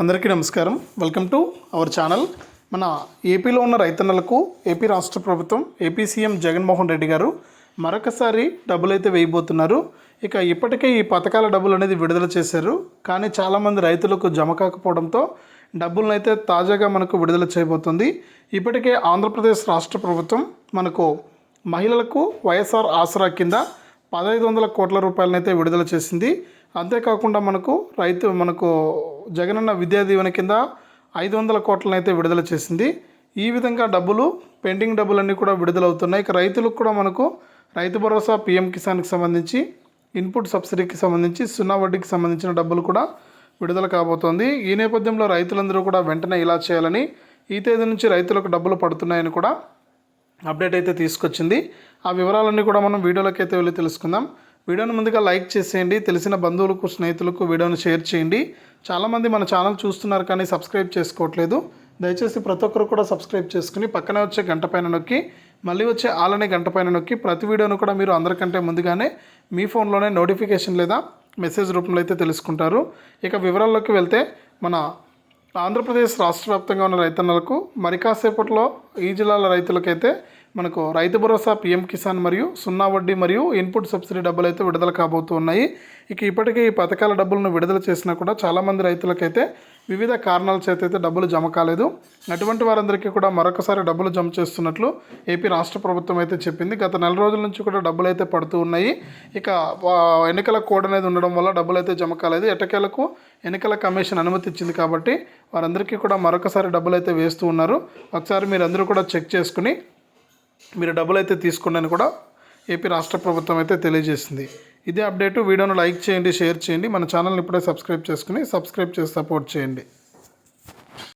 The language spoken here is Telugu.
అందరికీ నమస్కారం. వెల్కమ్ టు అవర్ ఛానల్ మన ఏపీలో ఉన్న రైతన్నలకు ఏపీ రాష్ట్ర ప్రభుత్వం ఏపీ సీఎం జగన్మోహన్ రెడ్డి గారు మరొకసారి డబ్బులు అయితే వేయబోతున్నారు. ఇక ఇప్పటికే ఈ పథకాల డబ్బులు అనేది విడుదల చేశారు. కానీ చాలామంది రైతులకు జమ కాకపోవడంతో డబ్బులను అయితే తాజాగా మనకు విడుదల చేయబోతుంది. ఇప్పటికే ఆంధ్రప్రదేశ్ రాష్ట్ర ప్రభుత్వం మనకు మహిళలకు వైఎస్ఆర్ ఆసరా కింద పదహైదు వందల కోట్ల రూపాయలనైతే విడుదల చేసింది. అంతేకాకుండా మనకు రైతు మనకు జగనన్న విద్యా దీవెన కింద ఐదు వందల కోట్లనైతే విడుదల చేసింది. ఈ విధంగా డబ్బులు పెండింగ్ డబ్బులన్నీ కూడా విడుదలవుతున్నాయి. ఇక రైతులకు కూడా మనకు రైతు భరోసా పీఎం కిసాన్కి సంబంధించి ఇన్పుట్ సబ్సిడీకి సంబంధించి సున్నా వడ్డీకి సంబంధించిన డబ్బులు కూడా విడుదల కాబోతోంది. ఈ నేపథ్యంలో రైతులందరూ కూడా వెంటనే ఇలా చేయాలని ఈ తేదీ నుంచి రైతులకు డబ్బులు పడుతున్నాయని కూడా అప్డేట్ అయితే తీసుకొచ్చింది. ఆ వివరాలన్నీ కూడా మనం వీడియోలోకి అయితే వెళ్ళి తెలుసుకుందాం. వీడియోని ముందుగా లైక్ చేసేయండి. తెలిసిన బంధువులకు స్నేహితులకు వీడియోని షేర్ చేయండి. చాలామంది మన ఛానల్ చూస్తున్నారు కానీ సబ్స్క్రైబ్ చేసుకోవట్లేదు. దయచేసి ప్రతి ఒక్కరు కూడా సబ్స్క్రైబ్ చేసుకుని పక్కనే వచ్చే గంట పైన నొక్కి మళ్ళీ వచ్చే ఆలనే గంట పైన నొక్కి ప్రతి వీడియోను కూడా మీరు అందరికంటే ముందుగానే మీ ఫోన్లోనే నోటిఫికేషన్ లేదా మెసేజ్ రూపంలో అయితే తెలుసుకుంటారు. ఇక వివరాల్లోకి వెళ్తే మన ఆంధ్రప్రదేశ్ రాష్ట్ర వ్యాప్తంగా ఉన్న రైతన్నలకు మరి కాసేపట్లో ఈ జిల్లాల రైతులకైతే మనకు రైతు భరోసా పీఎం కిసాన్ మరియు సున్నా వడ్డీ మరియు ఇన్పుట్ సబ్సిడీ డబ్బులు అయితే విడుదల కాబోతున్నాయి. ఇక ఇప్పటికే ఈ పథకాల డబ్బులను విడుదల చేసినా కూడా చాలామంది రైతులకైతే వివిధ కారణాల చేత అయితే డబ్బులు జమ కాలేదు. అటువంటి వారందరికీ కూడా మరొకసారి డబ్బులు జమ చేస్తున్నట్లు ఏపీ రాష్ట్ర ప్రభుత్వం అయితే చెప్పింది. గత నెల రోజుల నుంచి కూడా డబ్బులు అయితే పడుతూ ఉన్నాయి. ఇక ఎన్నికల కోడ్ అనేది ఉండడం వల్ల డబ్బులు అయితే జమ కాలేదు. ఎటకేలకు ఎన్నికల కమిషన్ అనుమతి ఇచ్చింది కాబట్టి వారందరికీ కూడా మరొకసారి డబ్బులు అయితే వేస్తూ ఉన్నారు. ఒకసారి మీరు అందరూ కూడా చెక్ చేసుకుని మీరు డబ్బులు అయితే తీసుకోండి అని కూడా ఏపీ రాష్ట్ర ప్రభుత్వం అయితే తెలియజేసింది. ఇదే అప్డేటు వీడియోను లైక్ చేయండి షేర్ చేయండి. మన ఛానల్ని ఇప్పుడే సబ్స్క్రైబ్ చేసుకుని సబ్స్క్రైబ్ చేసి సపోర్ట్ చేయండి.